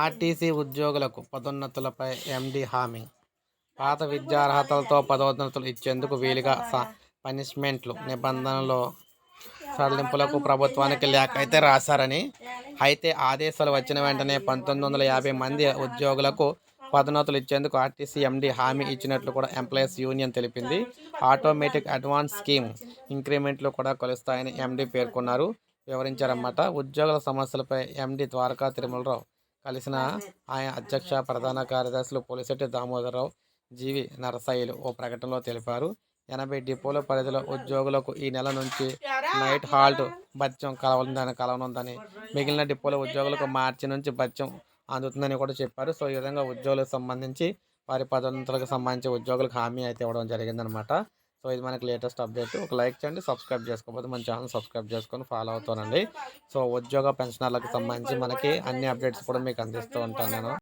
RTC ఉద్యోగులకు పదోన్నతులపై MD హామీ. పాత విద్యార్హతలతో పదోన్నతులు ఇచ్చేందుకు వీలుగా పనిష్మెంట్లు నిబంధనలు సడలింపులకు ప్రభుత్వానికి లేఖ అయితే రాశారని. అయితే ఆదేశాలు వచ్చిన వెంటనే పంతొమ్మిది వందల యాభై మంది ఉద్యోగులకు పదోన్నతులు ఇచ్చేందుకు ఆర్టీసీ ఎండీ హామీ ఇచ్చినట్లు కూడా ఎంప్లాయీస్ యూనియన్ తెలిపింది. ఆటోమేటిక్ అడ్వాన్స్ స్కీమ్ ఇంక్రిమెంట్లు కూడా కొలుస్తాయని ఎండీ పేర్కొన్నారు. వివరించారన్నమాట. ఉద్యోగుల సమస్యలపై ఎండీ ద్వారకా తిరుమలరావు కలిసిన ఆయన అధ్యక్ష ప్రధాన కార్యదర్శులు పోలిశెట్టి దామోదరరావు జీవి నరసయ్యలు ఓ ప్రకటనలో తెలిపారు. ఎనభై డిపోల పరిధిలో ఉద్యోగులకు ఈ నెల నుంచి నైట్ హాల్ట్ భత్యం కలవనుందని కలవనుందని మిగిలిన డిపోల ఉద్యోగులకు మార్చి నుంచి భత్యం అందుతుందని కూడా చెప్పారు. సో ఈ విధంగా ఉద్యోగులకు సంబంధించి వారి పదోన్నతులకు సంబంధించి ఉద్యోగులకు హామీ అయితే ఇవ్వడం జరిగిందనమాట సో ఇది మనకి లేటెస్ట్ అప్డేట్. ఒక లైక్ చేయండి సబ్స్క్రైబ్ చేసుకోకపోతే మన ఛానల్ సబ్స్క్రైబ్ చేసుకొని ఫాలో అవుతానండి. సో ఉద్యోగ పెన్షనర్లకు సంబంధించి మనకి అన్ని అప్డేట్స్ కూడా మీకు అందిస్తూ ఉంటాను నేను.